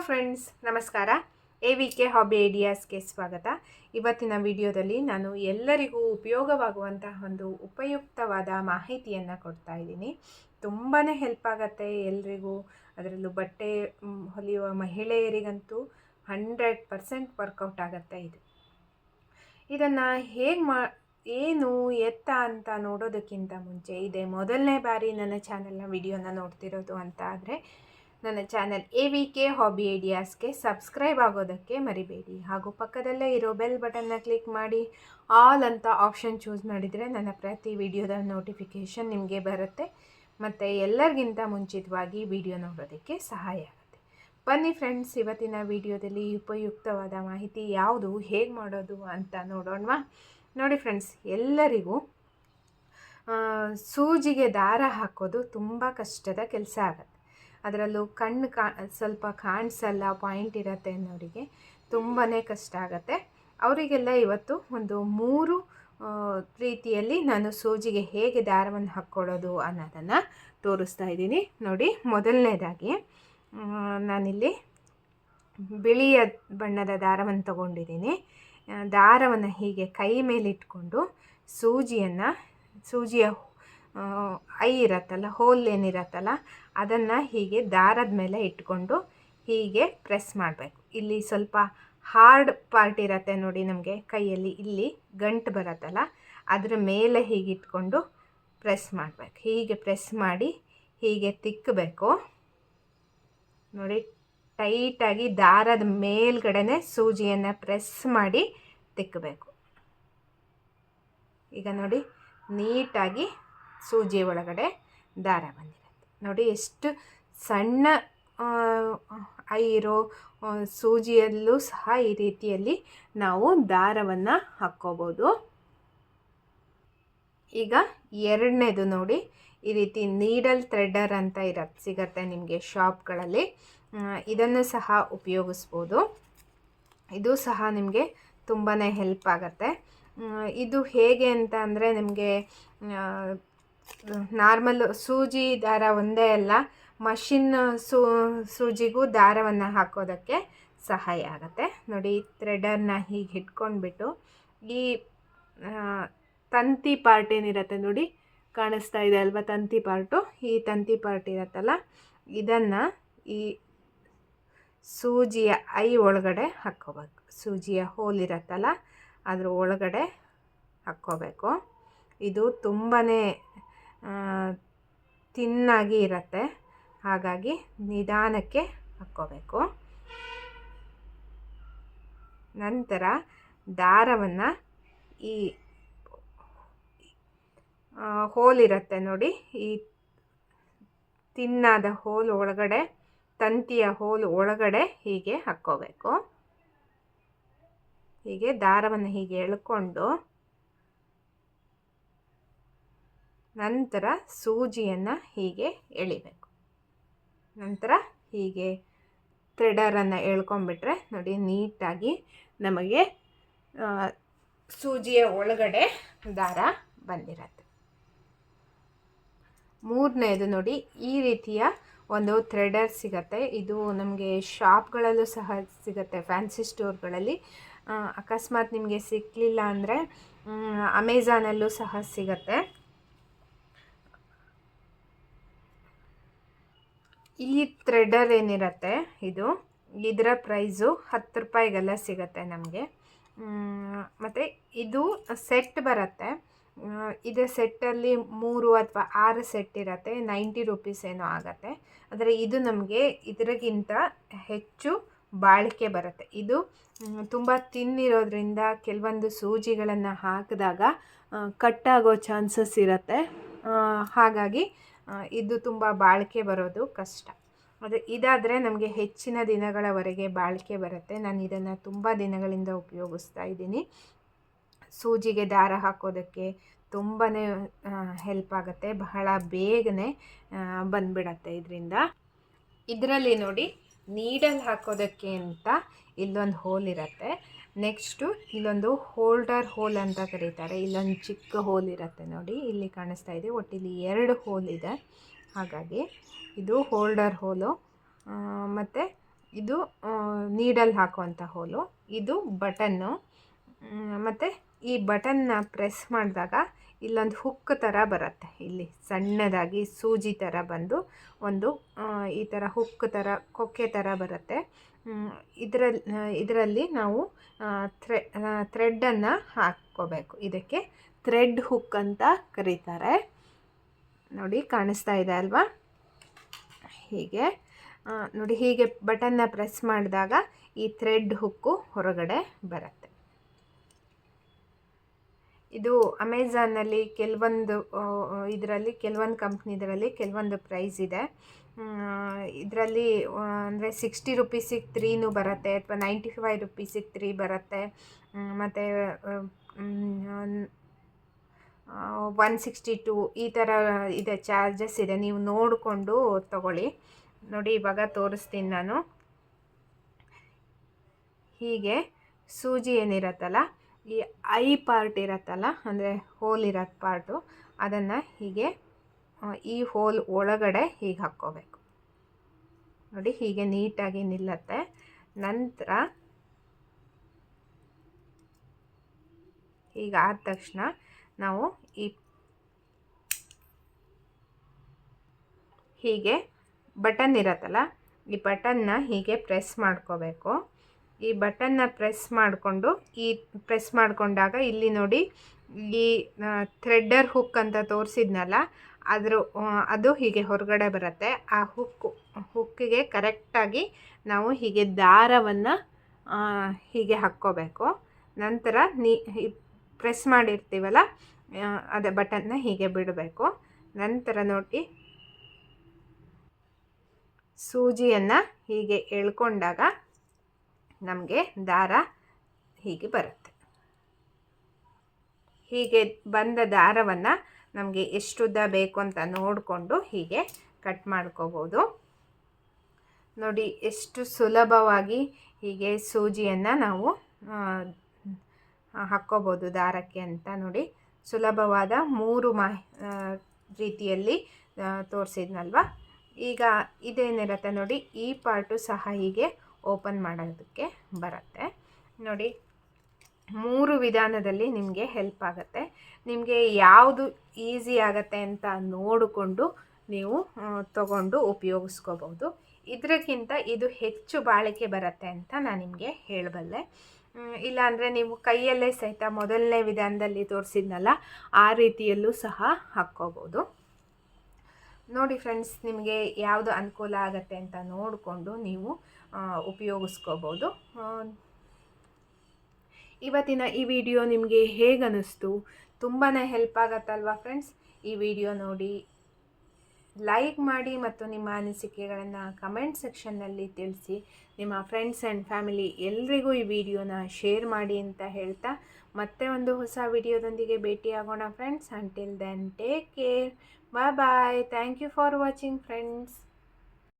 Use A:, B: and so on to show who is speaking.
A: Friends, ನಮಸ್ಕಾರ. A V K hobby ಐಡಿಯಾಸ್ಗೆ ಸ್ವಾಗತ. ಇವತ್ತಿನ ವಿಡಿಯೋದಲ್ಲಿ ನಾನು ಎಲ್ಲರಿಗೂ ಉಪಯೋಗವಾಗುವಂತಹ ಒಂದು ಉಪಯುಕ್ತವಾದ ಮಾಹಿತಿಯನ್ನು ಕೊಡ್ತಾ ಇದ್ದೀನಿ. ತುಂಬಾ ಹೆಲ್ಪ್ ಆಗುತ್ತೆ ಎಲ್ರಿಗೂ. ಅದರಲ್ಲೂ ಬಟ್ಟೆ ಹೊಲಿಯುವ ಮಹಿಳೆಯರಿಗಂತೂ ಹಂಡ್ರೆಡ್ ಪರ್ಸೆಂಟ್ ವರ್ಕೌಟ್ ಆಗುತ್ತೆ ಇದು. ಇದನ್ನು ಹೇಗೆ ಮಾ, ಏನು ಎತ್ತ ಅಂತ ನೋಡೋದಕ್ಕಿಂತ ಮುಂಚೆ, ಇದೆ ಮೊದಲನೇ ಬಾರಿ ನನ್ನ ಚಾನೆಲ್ನ ವಿಡಿಯೋನ ನೋಡ್ತಿರೋದು ಅಂತ ಆದರೆ ನನ್ನ channel A V K hobby ಐಡಿಯಾಸ್ಗೆ subscribe ಆಗೋದಕ್ಕೆ ಮರಿಬೇಡಿ. ಹಾಗೂ ಪಕ್ಕದಲ್ಲೇ ಇರೋ ಬೆಲ್ ಬಟನ್ನ ಕ್ಲಿಕ್ ಮಾಡಿ. ಆಲ್ ಅಂತ ಆಪ್ಷನ್ ಚೂಸ್ ಮಾಡಿದರೆ ನನ್ನ ಪ್ರತಿ ವಿಡಿಯೋದ ನೋಟಿಫಿಕೇಷನ್ ನಿಮಗೆ ಬರುತ್ತೆ. ಮತ್ತು ಎಲ್ಲರಿಗಿಂತ ಮುಂಚಿತವಾಗಿ ವಿಡಿಯೋ ನೋಡೋದಕ್ಕೆ ಸಹಾಯ ಆಗುತ್ತೆ. ಬನ್ನಿ ಫ್ರೆಂಡ್ಸ್, ಇವತ್ತಿನ ವಿಡಿಯೋದಲ್ಲಿ ಉಪಯುಕ್ತವಾದ ಮಾಹಿತಿ ಯಾವುದು? ಹೇಗೆ ಮಾಡೋದು ಅಂತ ನೋಡೋಣವಾ. ನೋಡಿ ಫ್ರೆಂಡ್ಸ್, ಎಲ್ಲರಿಗೂ ಸೂಜಿಗೆ ದಾರ ಹಾಕೋದು ತುಂಬ ಕಷ್ಟದ ಕೆಲಸ ಆಗುತ್ತೆ. ಅದರಲ್ಲೂ ಕಣ್ಣು ಕಾ, ಸ್ವಲ್ಪ ಕಾಣಿಸಲ್ಲ ಪಾಯಿಂಟ್ ಇರುತ್ತೆ ಅನ್ನೋರಿಗೆ ತುಂಬಾ ಕಷ್ಟ ಆಗುತ್ತೆ. ಅವರಿಗೆಲ್ಲ ಇವತ್ತು ಒಂದು ಮೂರು ರೀತಿಯಲ್ಲಿ ನಾನು ಸೂಜಿಗೆ ಹೇಗೆ ದಾರವನ್ನು ಹಾಕ್ಕೊಳ್ಳೋದು ಅನ್ನೋದನ್ನು ತೋರಿಸ್ತಾ ಇದ್ದೀನಿ. ನೋಡಿ, ಮೊದಲನೇದಾಗಿ ನಾನಿಲ್ಲಿ ಬಿಳಿಯ ಬಣ್ಣದ ದಾರವನ್ನು ತಗೊಂಡಿದ್ದೀನಿ. ದಾರವನ್ನು ಹೀಗೆ ಕೈ ಮೇಲಿಟ್ಕೊಂಡು ಸೂಜಿಯನ್ನು, ಸೂಜಿಯ ಐ ಇರತ್ತಲ್ಲ, ಹೋಲ್ ಏನಿರತ್ತಲ್ಲ ಅದನ್ನು ಹೀಗೆ ದಾರದ ಮೇಲೆ ಇಟ್ಕೊಂಡು ಹೀಗೆ ಪ್ರೆಸ್ ಮಾಡಬೇಕು. ಇಲ್ಲಿ ಸ್ವಲ್ಪ ಹಾರ್ಡ್ ಪಾರ್ಟ್ ಇರತ್ತೆ ನೋಡಿ ನಮಗೆ ಕೈಯಲ್ಲಿ, ಇಲ್ಲಿ ಗಂಟು ಬರತ್ತಲ್ಲ, ಅದರ ಮೇಲೆ ಹೀಗೆ ಇಟ್ಕೊಂಡು ಪ್ರೆಸ್ ಮಾಡಬೇಕು. ಹೀಗೆ ಪ್ರೆಸ್ ಮಾಡಿ ಹೀಗೆ ತಿಕ್ಕಬೇಕು ನೋಡಿ, ಟೈಟಾಗಿ ದಾರದ ಮೇಲ್ಗಡೆನೆ ಸೂಜಿಯನ್ನು ಪ್ರೆಸ್ ಮಾಡಿ ತಿಕ್ಕಬೇಕು ಈಗ ನೋಡಿ, ನೀಟಾಗಿ ಸೂಜಿ ಒಳಗಡೆ ದಾರ ಬಂದಿರುತ್ತೆ. ನೋಡಿ ಎಷ್ಟು ಸಣ್ಣ ಇರೋ ಸೂಜಿಯಲ್ಲೂ ಸಹ ಈ ರೀತಿಯಲ್ಲಿ ನಾವು ದಾರವನ್ನು ಹಾಕ್ಕೋಬೋದು. ಈಗ ಎರಡನೇದು ನೋಡಿ, ಈ ರೀತಿ ನೀಡಲ್ ಥ್ರೆಡರ್ ಅಂತ ಇರತ್ತೆ ಸಿಗತ್ತೆ ನಿಮಗೆ ಶಾಪ್ಗಳಲ್ಲಿ. ಇದನ್ನು ಸಹ ಉಪಯೋಗಿಸ್ಬೋದು. ಇದು ಸಹ ನಿಮಗೆ ತುಂಬಾ ಹೆಲ್ಪ್ ಆಗುತ್ತೆ. ಇದು ಹೇಗೆ ಅಂತ ಅಂದರೆ ನಿಮಗೆ ನಾರ್ಮಲ್ ಸೂಜಿ ದಾರ ಒಂದೇ ಅಲ್ಲ, ಮಷಿನ್ ಸೂ, ಸೂಜಿಗೂ ದಾರವನ್ನು ಹಾಕೋದಕ್ಕೆ ಸಹಾಯ ಆಗುತ್ತೆ. ನೋಡಿ ಥ್ರೆಡರ್ನ ಹೀಗೆ ಹಿಡ್ಕೊಂಡ್ಬಿಟ್ಟು ಈ ತಂತಿ ಪಾರ್ಟ್ ಏನಿರುತ್ತೆ ನೋಡಿ, ಕಾಣಿಸ್ತಾ ಇದೆ ಅಲ್ವಾ ತಂತಿ ಪಾರ್ಟು ಈ ತಂತಿ ಪಾರ್ಟ್ ಇರುತ್ತಲ್ಲ, ಇದನ್ನು ಈ ಸೂಜಿಯ ಐ ಒಳಗಡೆ ಹಾಕ್ಕೋಬೇಕು. ಸೂಜಿಯ ಹೋಲ್ ಇರುತ್ತಲ್ಲ, ಅದ್ರ ಒಳಗಡೆ ಹಾಕ್ಕೋಬೇಕು. ಇದು ತುಂಬಾ ತಿನ್ನಾಗಿ ಇರತ್ತೆ. ಹಾಗಾಗಿ ನಿಧಾನಕ್ಕೆ ಹಾಕ್ಕೋಬೇಕು. ನಂತರ ದಾರವನ್ನು ಈ ಹೋಲ್ ಇರುತ್ತೆ ನೋಡಿ. ಈ ತಿನ್ನಾದ ಹೋಲ್ ಒಳಗಡೆ, ತಂತಿಯ ಹೋಲ್ ಒಳಗಡೆ ಹೀಗೆ ಹಾಕ್ಕೋಬೇಕು. ಹೀಗೆ ದಾರವನ್ನು ಹೀಗೆ ಎಳ್ಕೊಂಡು ನಂತರ ಸೂಜಿಯನ್ನು ಹೀಗೆ ಎಳಿಬೇಕು. ನಂತರ ಹೀಗೆ ಥ್ರೆಡರನ್ನು ಎಳ್ಕೊಂಬಿಟ್ರೆ ನೋಡಿ ನೀಟಾಗಿ ನಮಗೆ ಸೂಜಿಯ ಒಳಗಡೆ ದಾರ ಬಂದಿರತ್ತೆ. ಮೂರನೇದು ನೋಡಿ ಈ ರೀತಿಯ ಒಂದು ಥ್ರೆಡರ್ ಸಿಗತ್ತೆ. ಇದು ನಮಗೆ ಶಾಪ್ಗಳಲ್ಲೂ ಸಹ ಸಿಗತ್ತೆ, ಫ್ಯಾನ್ಸಿ ಸ್ಟೋರ್ಗಳಲ್ಲಿ. ಅಕಸ್ಮಾತ್ ನಿಮಗೆ ಸಿಕ್ಕಲಿಲ್ಲ ಅಂದರೆ ಅಮೆಝಾನಲ್ಲೂ ಸಹ ಸಿಗತ್ತೆ. ಈ ಥ್ರೆಡರ್ ಏನಿರತ್ತೆ ಇದು, ಇದರ ಪ್ರೈಸು ಹತ್ತು ರೂಪಾಯಿಗೆಲ್ಲ ಸಿಗುತ್ತೆ ನಮಗೆ. ಮತ್ತು ಇದು ಸೆಟ್ ಬರುತ್ತೆ. ಇದೇ ಸೆಟ್ಟಲ್ಲಿ ಮೂರು ಅಥವಾ ಆರು ಸೆಟ್ ಇರತ್ತೆ ನೈಂಟಿ ರುಪೀಸ್ ಏನೋ ಆಗುತ್ತೆ. ಆದರೆ ಇದು ನಮಗೆ ಇದರಗಿಂತ ಹೆಚ್ಚು ಬಾಳಿಕೆ ಬರುತ್ತೆ. ಇದು ತುಂಬ ತಿನ್ನಿರೋದ್ರಿಂದ ಕೆಲವೊಂದು ಸೂಜಿಗಳನ್ನು ಹಾಕಿದಾಗ ಕಟ್ಟಾಗೋ ಚಾನ್ಸಸ್ ಇರುತ್ತೆ. ಹಾಗಾಗಿ ಇದು ತುಂಬ ಬಾಳಿಕೆ ಬರೋದು ಕಷ್ಟ. ಅದು ಇದಾದರೆ ನಮಗೆ ಹೆಚ್ಚಿನ ದಿನಗಳವರೆಗೆ ಬಾಳಿಕೆ ಬರುತ್ತೆ. ನಾನು ಇದನ್ನು ತುಂಬ ದಿನಗಳಿಂದ ಉಪಯೋಗಿಸ್ತಾ ಇದ್ದೀನಿ. ಸೂಜಿಗೆ ದಾರ ಹಾಕೋದಕ್ಕೆ ತುಂಬಾ ಹೆಲ್ಪ್ ಆಗುತ್ತೆ. ಬಹಳ ಬೇಗನೆ ಬಂದ್ಬಿಡತ್ತೆ ಇದರಿಂದ. ಇದರಲ್ಲಿ ನೋಡಿ, ನೀಡಲ್ ಹಾಕೋದಕ್ಕೆ ಅಂತ ಇಲ್ಲೊಂದು ಹೋಲ್ ಇರುತ್ತೆ. ನೆಕ್ಸ್ಟು ಇಲ್ಲೊಂದು ಹೋಲ್ಡರ್ ಹೋಲ್ ಅಂತ ಕರೀತಾರೆ. ಇಲ್ಲೊಂದು ಚಿಕ್ಕ ಹೋಲ್ ಇರುತ್ತೆ ನೋಡಿ. ಇಲ್ಲಿ ಕಾಣಿಸ್ತಾ ಇದೆ. ಒಟ್ಟಿಲ್ಲಿ ಎರಡು ಹೋಲ್ ಇದೆ. ಹಾಗಾಗಿ ಇದು ಹೋಲ್ಡರ್ ಹೋಲು. ಮತ್ತು ಇದು ನೀಡಲ್ ಹಾಕುವಂಥ ಹೋಲು. ಇದು ಬಟನ್ನು. ಮತ್ತು ಈ ಬಟನ್ನ ಪ್ರೆಸ್ ಮಾಡಿದಾಗ ಇಲ್ಲೊಂದು ಹುಕ್ ಥರ ಬರುತ್ತೆ. ಇಲ್ಲಿ ಸಣ್ಣದಾಗಿ ಸೂಜಿ ಥರ ಬಂದು ಒಂದು ಈ ಥರ ಹುಕ್ ಥರ ಕೊಕ್ಕೆ ಥರ ಬರುತ್ತೆ. ಇದರಲ್ಲಿ ಇದರಲ್ಲಿ ನಾವು ಥ್ರೆ ಥ್ರೆಡ್ಡನ್ನು ಹಾಕ್ಕೋಬೇಕು. ಇದಕ್ಕೆ ಥ್ರೆಡ್ ಹುಕ್ ಅಂತ ಕರೀತಾರೆ. ನೋಡಿ, ಕಾಣಿಸ್ತಾ ಇದೆ ಅಲ್ವಾ? ಹೀಗೆ ನೋಡಿ, ಹೀಗೆ ಬಟನ್ನ ಪ್ರೆಸ್ ಮಾಡಿದಾಗ ಈ ಥ್ರೆಡ್ ಹುಕ್ಕು ಹೊರಗಡೆ ಬರುತ್ತೆ. ಇದು ಅಮೆಝಾನಲ್ಲಿ ಕೆಲವೊಂದು ಇದರಲ್ಲಿ ಕೆಲವೊಂದು ಕಂಪ್ನಿದರಲ್ಲಿ ಕೆಲವೊಂದು ಪ್ರೈಸ್ ಇದೆ. ಇದರಲ್ಲಿ ಅಂದರೆ ಸಿಕ್ಸ್ಟಿ ರುಪೀಸಿಗೆ ತ್ರೀನೂ ಬರುತ್ತೆ, ಅಥವಾ ನೈಂಟಿ ಫೈವ್ ರುಪೀಸಿಗೆ ತ್ರೀ ಬರುತ್ತೆ. ಮತ್ತು ಒನ್ ಸಿಕ್ಸ್ಟಿ ಟು ಈ ಥರ ಇದೆ, ಚಾರ್ಜಸ್ ಇದೆ. ನೀವು ನೋಡಿಕೊಂಡು ತಗೊಳ್ಳಿ. ನೋಡಿ, ಇವಾಗ ತೋರಿಸ್ತೀನಿ ನಾನು. ಹೀಗೆ, ಸೂಜಿ ಏನಿರತ್ತಲ್ಲ ಈ ಐ ಪಾರ್ಟ್ ಇರತ್ತಲ್ಲ, ಅಂದರೆ ಹೋಲ್ ಇರೋ ಪಾರ್ಟು ಅದನ್ನು ಹೀಗೆ ಈ ಹೋಲ್ ಒಳಗಡೆ ಹೀಗೆ ಹಾಕ್ಕೋಬೇಕು. ನೋಡಿ, ಹೀಗೆ ನೀಟಾಗಿ ನಿಲ್ಲತ್ತೆ. ನಂತರ ಹೀಗಾದ ತಕ್ಷಣ ನಾವು ಈ ಹೀಗೆ ಬಟನ್ ಇರತ್ತಲ್ಲ, ಈ ಬಟನ್ನ ಹೀಗೆ ಪ್ರೆಸ್ ಮಾಡ್ಕೋಬೇಕು. ಈ ಬಟನ್ನ ಪ್ರೆಸ್ ಮಾಡಿಕೊಂಡು, ಈ ಪ್ರೆಸ್ ಮಾಡಿಕೊಂಡಾಗ ಇಲ್ಲಿ ನೋಡಿ ಈ ಥ್ರೆಡ್ಡರ್ ಹುಕ್ ಅಂತ ತೋರಿಸಿದ್ನಲ್ಲ, ಅದ್ರ ಅದು ಹೀಗೆ ಹೊರಗಡೆ ಬರುತ್ತೆ. ಆ ಹುಕ್ಕು ಹುಕ್ಕಿಗೆ ಕರೆಕ್ಟಾಗಿ ನಾವು ಹೀಗೆ ದಾರವನ್ನು ಹೀಗೆ ಹಾಕ್ಕೋಬೇಕು. ನಂತರ ನೀ ಪ್ರೆಸ್ ಮಾಡಿರ್ತೀವಲ್ಲ ಅದೇ ಬಟನ್ನ ಹೀಗೆ ಬಿಡಬೇಕು. ನಂತರ ನೋಡಿ, ಸೂಜಿಯನ್ನು ಹೀಗೆ ಎಳ್ಕೊಂಡಾಗ ನಮಗೆ ದಾರ ಹೀಗೆ ಬರುತ್ತೆ. ಹೀಗೆ ಬಂದ ದಾರವನ್ನು ನಮಗೆ ಎಷ್ಟುದ್ದ ಬೇಕು ಅಂತ ನೋಡಿಕೊಂಡು ಹೀಗೆ ಕಟ್ ಮಾಡ್ಕೋಬೋದು. ನೋಡಿ, ಎಷ್ಟು ಸುಲಭವಾಗಿ ಹೀಗೆ ಸೂಜಿಯನ್ನು ನಾವು ಹಾಕ್ಕೋಬೋದು ದಾರಕ್ಕೆ ಅಂತ ನೋಡಿ. ಸುಲಭವಾದ ಮೂರು ಮಾ ರೀತಿಯಲ್ಲಿ ತೋರಿಸಿದ್ನಲ್ವ? ಈಗ ಇದೇನಿರುತ್ತೆ ನೋಡಿ, ಈ ಪಾರ್ಟು ಸಹ ಹೀಗೆ ಓಪನ್ ಮಾಡೋದಕ್ಕೆ ಬರುತ್ತೆ. ನೋಡಿ, ಮೂರು ವಿಧಾನದಲ್ಲಿ ನಿಮಗೆ ಹೆಲ್ಪ್ ಆಗುತ್ತೆ. ನಿಮಗೆ ಯಾವುದು ಈಸಿ ಆಗುತ್ತೆ ಅಂತ ನೋಡಿಕೊಂಡು ನೀವು ತಗೊಂಡು ಉಪಯೋಗಿಸ್ಕೋಬಹುದು. ಇದಕ್ಕಿಂತ ಇದು ಹೆಚ್ಚು ಬಾಳಿಕೆ ಬರುತ್ತೆ ಅಂತ ನಾನು ನಿಮಗೆ ಹೇಳಬಲ್ಲೆ. ಇಲ್ಲಾಂದರೆ ನೀವು ಕೈಯಲ್ಲೇ ಸಹಿತ ಮೊದಲನೇ ವಿಧಾನದಲ್ಲಿ ತೋರಿಸಿದ್ನಲ್ಲ, ಆ ರೀತಿಯಲ್ಲೂ ಸಹ ಹಾಕ್ಕೋಬೋದು ನೋಡಿ ಫ್ರೆಂಡ್ಸ್, ನಿಮಗೆ ಯಾವುದು ಅನುಕೂಲ ಆಗುತ್ತೆ ಅಂತ ನೋಡಿಕೊಂಡು ನೀವು ಉಪಯೋಗಿಸ್ಕೋಬೋದು. ಇವತ್ತಿನ ಈ ವಿಡಿಯೋ ನಿಮಗೆ ಹೇಗೆ ಅನ್ನಿಸ್ತು ತುಂಬಾ ಹೆಲ್ಪ್ ಆಗತ್ತಲ್ವಾ ಫ್ರೆಂಡ್ಸ್? ಈ ವಿಡಿಯೋ ನೋಡಿ, ಲೈಕ್ ಮಾಡಿ ಮತ್ತು ನಿಮ್ಮ ಅನಿಸಿಕೆಗಳನ್ನು ಕಮೆಂಟ್ ಸೆಕ್ಷನ್ನಲ್ಲಿ ತಿಳಿಸಿ. ನಿಮ್ಮ ಫ್ರೆಂಡ್ಸ್ ಆ್ಯಂಡ್ ಫ್ಯಾಮಿಲಿ ಎಲ್ರಿಗೂ ಈ ವಿಡಿಯೋನ ಶೇರ್ ಮಾಡಿ ಅಂತ ಹೇಳ್ತಾ, ಮತ್ತೆ ಒಂದು ಹೊಸ ವಿಡಿಯೋದೊಂದಿಗೆ ಭೇಟಿಯಾಗೋಣ friends. Until then take care Bye bye. Thank you for watching friends.